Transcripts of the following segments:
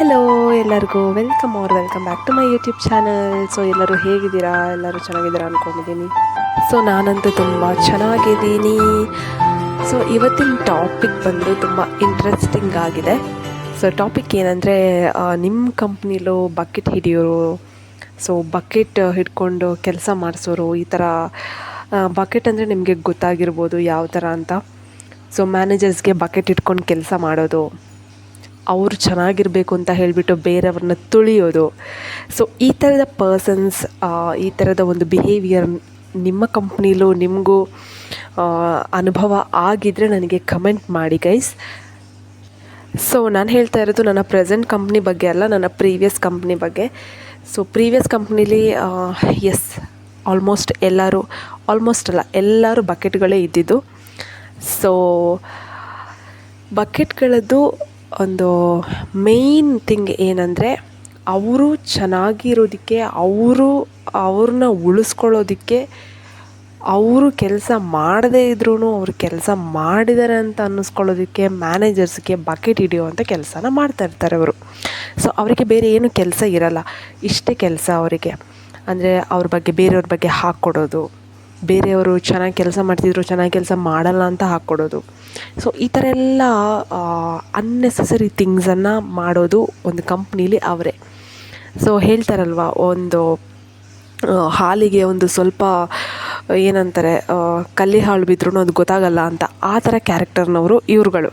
Hello ಎಲ್ಲರಿಗೂ welcome R welcome back to my YouTube channel so ಎಲ್ಲರೂ ಹೇಗಿದ್ದೀರಾ? ಎಲ್ಲರೂ ಚೆನ್ನಾಗಿದ್ದೀರಾ ಅಂದ್ಕೊಂಡಿದ್ದೀನಿ ಸೊ ನಾನಂತೂ ತುಂಬ ಚೆನ್ನಾಗಿದ್ದೀನಿ. ಸೊ ಇವತ್ತಿನ ಟಾಪಿಕ್ ಬಂದು ತುಂಬ ಇಂಟ್ರೆಸ್ಟಿಂಗ್ ಆಗಿದೆ. ಸೊ ಟಾಪಿಕ್ ಏನಂದರೆ ನಿಮ್ಮ ಕಂಪ್ನಿಲೂ ಬಕೆಟ್ ಹಿಡಿಯೋರು ಸೊ ಬಕೆಟ್ ಹಿಡ್ಕೊಂಡು ಕೆಲಸ ಮಾಡಿಸೋರು, ಈ ಥರ ಬಕೆಟ್ ಅಂದರೆ ನಿಮಗೆ ಗೊತ್ತಾಗಿರ್ಬೋದು ಯಾವ ಥರ ಅಂತ ಸೊ ಮ್ಯಾನೇಜರ್ಸ್ಗೆ ಬಕೆಟ್ ಇಟ್ಕೊಂಡು ಕೆಲಸ ಮಾಡೋದು. ಅವರು ಚೆನ್ನಾಗಿರಬೇಕು ಅಂತ ಹೇಳಿಬಿಟ್ಟು ಬೇರೆಯವ್ರನ್ನ ತುಳಿಯೋದು. ಸೊ ಈ ಥರದ ಪರ್ಸನ್ಸ್ ಈ ಥರದ ಒಂದು ಬಿಹೇವಿಯರ್ ನಿಮ್ಮ ಕಂಪ್ನಿಲೂ ನಿಮಗೂ ಅನುಭವ ಆಗಿದ್ದರೆ ನನಗೆ ಕಮೆಂಟ್ ಮಾಡಿ ಗೈಸ್ ಸೊ ನಾನು ಹೇಳ್ತಾ ಇರೋದು ನನ್ನ ಪ್ರೆಸೆಂಟ್ ಕಂಪ್ನಿ ಬಗ್ಗೆ ಅಲ್ಲ, ನನ್ನ ಪ್ರೀವಿಯಸ್ ಕಂಪ್ನಿ ಬಗ್ಗೆ. ಸೊ ಪ್ರೀವಿಯಸ್ ಕಂಪ್ನಿಲಿ ಎಸ್ ಆಲ್ಮೋಸ್ಟ್ ಎಲ್ಲರೂ ಆಲ್ಮೋಸ್ಟ್ ಅಲ್ಲ, ಎಲ್ಲರೂ ಬಕೆಟ್ಗಳೇ ಇದ್ದಿದ್ದು. ಸೊ ಬಕೆಟ್ಗಳದ್ದು ಒಂದು ಮೇಯ್ನ್ ಥಿಂಗ್ ಏನಂದರೆ ಅವರು ಚೆನ್ನಾಗಿರೋದಕ್ಕೆ, ಅವರು ಅವ್ರನ್ನ ಉಳಿಸ್ಕೊಳ್ಳೋದಕ್ಕೆ ಅವರು ಕೆಲಸ ಮಾಡದೇ ಇದ್ರೂ ಅವ್ರು ಕೆಲಸ ಮಾಡಿದ್ದಾರೆ ಅಂತ ಅನ್ನಿಸ್ಕೊಳ್ಳೋದಕ್ಕೆ ಮ್ಯಾನೇಜರ್ಸ್ಗೆ ಬಕೆಟ್ ಹಿಡಿಯುವಂಥ ಕೆಲಸನ ಮಾಡ್ತಾ ಇರ್ತಾರೆ ಅವರು. ಸೊ ಅವರಿಗೆ ಬೇರೆ ಏನು ಕೆಲಸ ಇರಲ್ಲ. ಇಷ್ಟೇ ಕೆಲಸ ಅವರಿಗೆ. ಅಂದರೆ ಅವ್ರ ಬಗ್ಗೆ, ಬೇರೆಯವ್ರ ಬಗ್ಗೆ ಹಾಕ್ಕೊಡೋದು ಬೇರೆಯವರು ಚೆನ್ನಾಗಿ ಕೆಲಸ ಮಾಡ್ತಿದ್ರು, ಚೆನ್ನಾಗಿ ಕೆಲಸ ಮಾಡಲ್ಲ ಅಂತ ಹಾಕ್ಕೊಡೋದು ಸೊ ಈ ಥರ ಎಲ್ಲ ಅನ್ನೆಸಸರಿ ಥಿಂಗ್ಸನ್ನು ಮಾಡೋದು ಒಂದು ಕಂಪ್ನೀಲಿ ಅವರೇ. ಸೊ ಹೇಳ್ತಾರಲ್ವ, ಒಂದು ಹಾಲಿಗೆ ಒಂದು ಸ್ವಲ್ಪ, ಏನಂತಾರೆ ಕಲ್ಲಿ ಹಾಳು ಬಿದ್ರೂ ಅದು ಗೊತ್ತಾಗಲ್ಲ ಅಂತ ಆ ಥರ ಕ್ಯಾರೆಕ್ಟರ್ನವರು ಇವ್ರುಗಳು.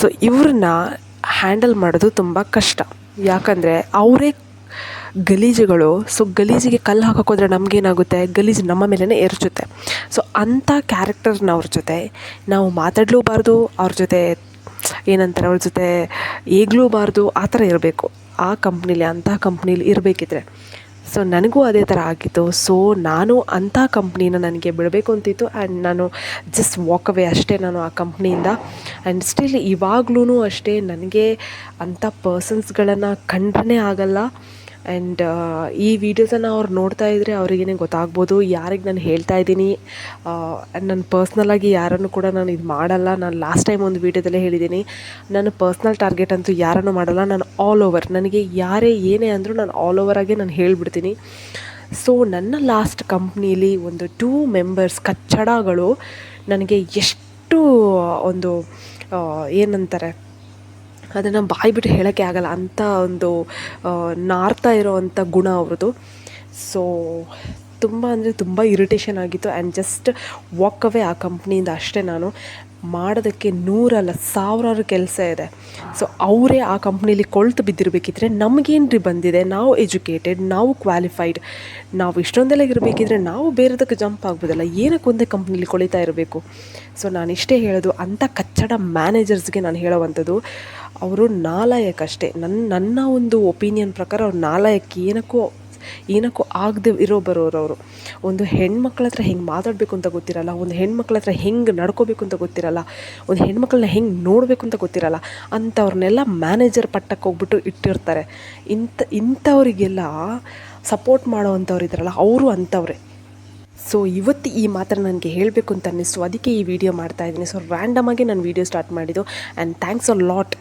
ಸೊ ಇವ್ರನ್ನ ಹ್ಯಾಂಡಲ್ ಮಾಡೋದು ತುಂಬ ಕಷ್ಟ. ಯಾಕಂದರೆ ಅವರೇ ಗಲೀಜುಗಳು ಸೊ ಗಲೀಜಿಗೆ ಕಲ್ಲು ಹಾಕೋಕ್ಕೋದ್ರೆ ನಮಗೇನಾಗುತ್ತೆ? ಗಲೀಜು ನಮ್ಮ ಮೇಲೇ ಎರಚುತ್ತೆ ಸೊ ಅಂಥ ಕ್ಯಾರೆಕ್ಟರ್ನ ಅವ್ರ ಜೊತೆ ನಾವು ಮಾತಾಡಲೂಬಾರ್ದು, ಅವ್ರ ಜೊತೆ ಏನಂತಾರೆ, ಅವ್ರ ಜೊತೆ ಈಗಲೂಬಾರ್ದು ಆ ಥರ ಇರಬೇಕು. ಆ ಕಂಪ್ನೀಲಿ ಅಂಥ ಕಂಪ್ನೀಲಿ ಇರಬೇಕಿದ್ರೆ. ಸೊ ನನಗೂ ಅದೇ ಥರ ಆಗಿತ್ತು. ಸೊ ನಾನು ಅಂಥ ಕಂಪ್ನಿನ ನನಗೆ ಬಿಡಬೇಕು ಅಂತಿತ್ತು. ಆ್ಯಂಡ್ ನಾನು ಜಸ್ಟ್ ವಾಕ್ ಅವೇ ಅಷ್ಟೇ ನಾನು ಆ ಕಂಪ್ನಿಯಿಂದ ಆ್ಯಂಡ್ ಸ್ಟಿಲ್ ಇವಾಗ್ಲೂ ಅಷ್ಟೇ ನನಗೆ ಅಂಥ ಪರ್ಸನ್ಸ್ಗಳನ್ನು ಕಂಡ್ರೇ ಆಗಲ್ಲ. ಆ್ಯಂಡ್ ಈ ವಿಡಿಯೋಸನ್ನು ಅವ್ರು ನೋಡ್ತಾ ಇದ್ದರೆ ಅವರಿಗೇನೆ ಗೊತ್ತಾಗ್ಬೋದು, ಯಾರಿಗೆ ನಾನು ಹೇಳ್ತಾ ಇದ್ದೀನಿ ಆ್ಯಂಡ್ ನಾನು ಪರ್ಸ್ನಲಾಗಿ ಯಾರನ್ನು ಕೂಡ ನಾನು ಇದು ಮಾಡಲ್ಲ. ನಾನು ಲಾಸ್ಟ್ ಟೈಮ್ ಒಂದು ವೀಡಿಯೋದಲ್ಲೇ ಹೇಳಿದ್ದೀನಿ ನಾನು ಪರ್ಸ್ನಲ್ ಟಾರ್ಗೆಟ್ ಅಂತೂ ಯಾರನ್ನು ಮಾಡಲ್ಲ. ನಾನು ಆಲ್ ಓವರ್ ನನಗೆ ಯಾರೇ ಏನೇ ಅಂದರೂ ನಾನು ಆಲ್ ಓವರಾಗೆ ನಾನು ಹೇಳಿಬಿಡ್ತೀನಿ. ಸೊ ನನ್ನ ಲಾಸ್ಟ್ ಕಂಪ್ನೀಲಿ ಒಂದು ಟೂ ಮೆಂಬರ್ಸ್ ಕಚ್ಚಡಗಳು, ನನಗೆ ಎಷ್ಟು ಒಂದು ಏನಂತಾರೆ ಅದನ್ನು ಬಾಯಿ ಬಿಟ್ಟು ಹೇಳೋಕ್ಕೆ ಆಗಲ್ಲ. ಅಂಥ ಒಂದು ನಾರ್ತಾ ಇರೋವಂಥ ಗುಣ ಅವ್ರದ್ದು. ಸೊ ತುಂಬ ಅಂದರೆ ತುಂಬ ಇರಿಟೇಷನ್ ಆಗಿತ್ತು ಆ್ಯಂಡ್ ಜಸ್ಟ್ ವಾಕ್ ಅವೇ ಆ ಕಂಪ್ನಿಯಿಂದ ಅಷ್ಟೇ ನಾನು. ಮಾಡೋದಕ್ಕೆ ನೂರಲ್ಲ ಸಾವಿರಾರು ಕೆಲಸ ಇದೆ. ಸೊ ಅವರೇ ಆ ಕಂಪ್ನೀಲಿ ಕೊಳ್ತು ಬಿದ್ದಿರಬೇಕಿದ್ರೆ ನಮಗೇನು ರೀ ಬಂದಿದೆ? ನಾವು ಎಜುಕೇಟೆಡ್ ನಾವು ಕ್ವಾಲಿಫೈಡ್ ನಾವು ಇಷ್ಟೊಂದೆಲ್ಲ ಇರಬೇಕಿದ್ರೆ ನಾವು ಬೇರೆದಕ್ಕೆ ಜಂಪ್ ಆಗ್ಬೋದಲ್ಲ? ಏನಕ್ಕೆ ಒಂದೇ ಕಂಪ್ನೀಲಿ ಕೊಳಿತಾ ಇರಬೇಕು? ಸೊ ನಾನು ಇಷ್ಟೇ ಹೇಳೋದು ಅಂಥ ಕಚ್ಚಡ ಮ್ಯಾನೇಜರ್ಸ್ಗೆ ನಾನು ಹೇಳೋವಂಥದ್ದು, ಅವರು ನಾಲಾಯಕ್ ಅಷ್ಟೇ ನನ್ನ ನನ್ನ ಒಂದು ಒಪಿನಿಯನ್ ಪ್ರಕಾರ ಅವ್ರು ನಾಲಾಯಕ್ಕೆ ಏನಕ್ಕೂ ಏನಕ್ಕೂ ಆಗದೆ ಇರೋ ಬರೋರು ಅವರು ಒಂದು ಹೆಣ್ಮಕ್ಳ ಹತ್ರ ಹೆಂಗೆ ಮಾತಾಡಬೇಕು ಅಂತ ಗೊತ್ತಿರಲ್ಲ, ಒಂದು ಹೆಣ್ಮಕ್ಳ ಹತ್ರ ಹೆಂಗೆ ನಡ್ಕೋಬೇಕು ಅಂತ ಗೊತ್ತಿರಲ್ಲ, ಒಂದು ಹೆಣ್ಮಕ್ಳನ್ನ ಹೆಂಗೆ ನೋಡಬೇಕು ಅಂತ ಗೊತ್ತಿರಲ್ಲ, ಅಂಥವ್ರನ್ನೆಲ್ಲ ಮ್ಯಾನೇಜರ್ ಪಟ್ಟಕ್ಕೆ ಹೋಗ್ಬಿಟ್ಟು ಇಟ್ಟಿರ್ತಾರೆ. ಇಂಥ, ಇಂಥವರಿಗೆಲ್ಲ ಸಪೋರ್ಟ್ ಮಾಡೋ ಅಂಥವ್ರು ಇದ್ದಾರಲ್ಲ ಅವರು ಅಂಥವ್ರೆ. ಸೊ ಇವತ್ತು ಈ ಮಾತ್ರ ನನಗೆ ಹೇಳಬೇಕು ಅಂತ ಅನ್ನಿಸ್ತು. ಅದಕ್ಕೆ ಈ ವಿಡಿಯೋ ಮಾಡ್ತಾ ಇದ್ದೀನಿ. ಸೊ ರ್ಯಾಂಡಮಾಗಿ ನಾನು ವೀಡಿಯೋ ಸ್ಟಾರ್ಟ್ ಮಾಡಿದ್ದು. And thanks a lot